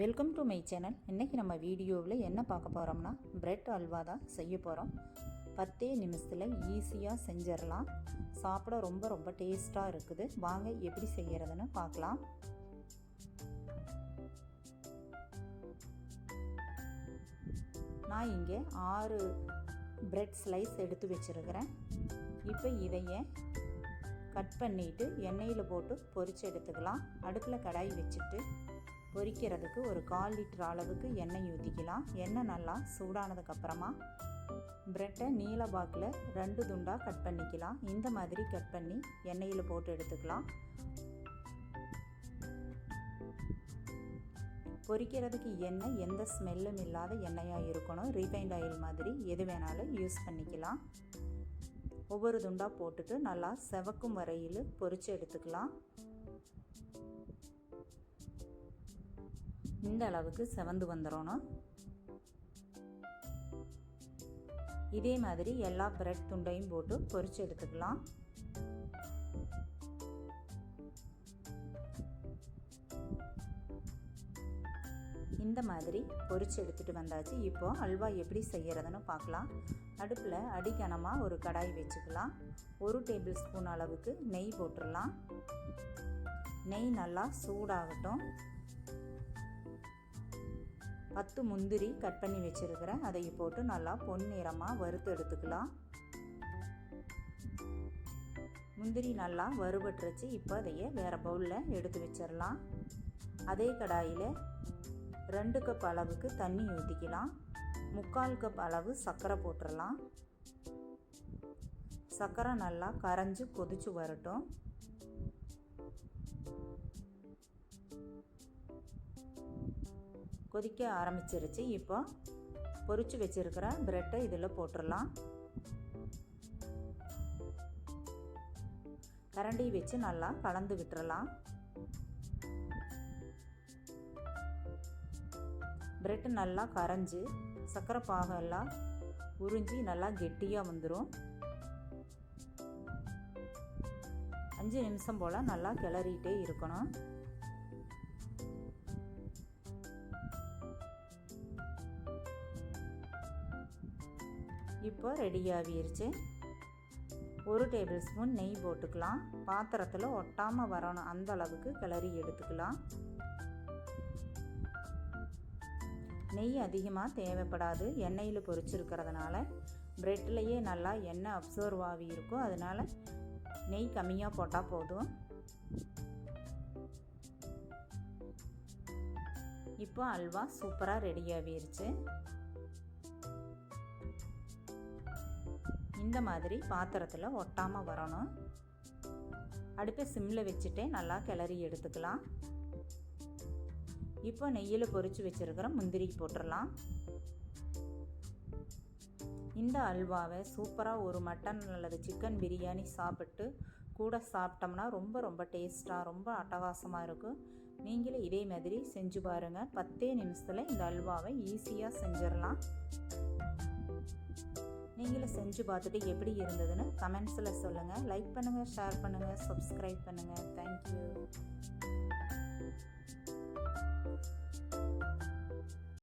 Welcome to my channel இன்றைக்கி நம்ம வீடியோவில் என்ன பார்க்க போகிறோம்னா பிரெட் அல்வா தான் செய்ய போகிறோம் பத்தே நிமிஷத்தில் ஈஸியாக செஞ்சிடலாம். சாப்பிட ரொம்ப ரொம்ப டேஸ்ட்டாக இருக்குது. வாங்க எப்படி செய்கிறதுன்னு பார்க்கலாம். நான் இங்கே ஆறு பிரெட் ஸ்லைஸ் எடுத்து வச்சுருக்கிறேன். இப்போ இதையே கட் பண்ணிவிட்டு எண்ணெயில் போட்டு பொரிச்சு எடுத்துக்கலாம். அடுப்பில் கடாய் வச்சுட்டு பொரிக்கிறதுக்கு ஒரு கால் லிட்டர் அளவுக்கு எண்ணெய் ஊற்றிக்கலாம் எண்ணெய் நல்லா சூடானதுக்கப்புறமா ப்ரெட்டை நீல பாக்கில் ரெண்டு துண்டாக கட் பண்ணிக்கலாம். இந்த மாதிரி கட் பண்ணி எண்ணெயில் போட்டு எடுத்துக்கலாம். பொரிக்கிறதுக்கு எண்ணெய் எந்த ஸ்மெல்லும் இல்லாத எண்ணெயாக இருக்கணும். ரீஃபைண்ட் ஆயில் மாதிரி எது வேணாலும் யூஸ் பண்ணிக்கலாம். ஒவ்வொரு துண்டாக போட்டுட்டு நல்லா செவக்கும் வரையில் பொரித்து எடுத்துக்கலாம். இந்த அளவுக்கு செவந்து வந்துடணும் இதே மாதிரி எல்லா பிரெட் துண்டையும் போட்டு பொரித்து எடுத்துக்கலாம். இந்த மாதிரி பொரித்து எடுத்துகிட்டு வந்தாச்சு. இப்போ அல்வா எப்படி செய்கிறதுன்னு பார்க்கலாம். அடுப்பில் அடிக்கனமாக ஒரு கடாய் வச்சுக்கலாம். ஒரு டேபிள் ஸ்பூன் அளவுக்கு நெய் போட்டுடலாம் நெய் நல்லா சூடாகட்டும். பத்து முந்திரி கட் பண்ணி வச்சுருக்கிறேன். அதை போட்டு நல்லா பொன்னிறமாக வறுத்து எடுத்துக்கலாம். முந்திரி நல்லா வறுபட்டுருச்சு. இப்போ அதையே வேறு பவுலில் எடுத்து வச்சிடலாம். அதே கடாயில் ரெண்டு கப் அளவுக்கு தண்ணி ஊற்றிக்கலாம் முக்கால் கப் அளவு சர்க்கரை போட்டுடலாம். சர்க்கரை நல்லா கரைஞ்சி கொதிச்சு வரட்டும். கொதிக்க ஆரம்பிச்சிருச்சு. இப்போ பொறிச்சு வச்சுருக்கிற ப்ரெட்டை இதில் போட்டுடலாம் கரண்டி வச்சு நல்லா கலந்து விட்டுறலாம். பிரெட் நல்லா கரைஞ்சி சர்க்கரை பாகம் எல்லாம் உறிஞ்சி நல்லா கெட்டியாக வந்துடும் அஞ்சு நிமிஷம் போல் நல்லா கிளறிட்டே இருக்கணும். இப்போ ரெடி ஆகிருச்சு ஒரு டேபிள் ஸ்பூன் நெய் போட்டுக்கலாம். பாத்திரத்தில் ஒட்டாமல் வரணும். அந்த அளவுக்கு கிளறி எடுத்துக்கலாம். நெய் அதிகமாக தேவைப்படாது. எண்ணெயில் பொரிச்சிருக்கிறதுனால ப்ரெட்லேயே நல்லா எண்ணெய் அப்சர்வ் ஆகி இருக்கும். அதனால் நெய் கம்மியாக போட்டால் போதும். இப்போ அல்வா சூப்பராக ரெடி ஆகிருச்சு இந்த மாதிரி பாத்திரத்தில் ஒட்டாமல் வரணும். அடுப்பை சிம்மில் வச்சுட்டே நல்லா கிளறி எடுத்துக்கலாம். இப்போ நெய்யில் பொரித்து வச்சுருக்கிற முந்திரி போட்டுடலாம். இந்த அல்வாவை சூப்பராக ஒரு மட்டன் அல்லது சிக்கன் பிரியாணி சாப்பிட்டு கூட சாப்பிட்டோம்னா ரொம்ப ரொம்ப டேஸ்ட்டாக ரொம்ப அட்டகாசமாக இருக்கும். நீங்களும் இதே மாதிரி செஞ்சு பாருங்கள் பத்தே நிமிஷத்தில் இந்த அல்வாவை ஈஸியாக செஞ்சிடலாம். நீங்களும் செஞ்சு பார்த்துட்டு எப்படி இருந்ததுன்னு கமெண்ட்ஸில் சொல்லுங்கள் லைக் பண்ணுங்கள் ஷேர் பண்ணுங்கள் சப்ஸ்கிரைப் பண்ணுங்கள் தேங்க்யூ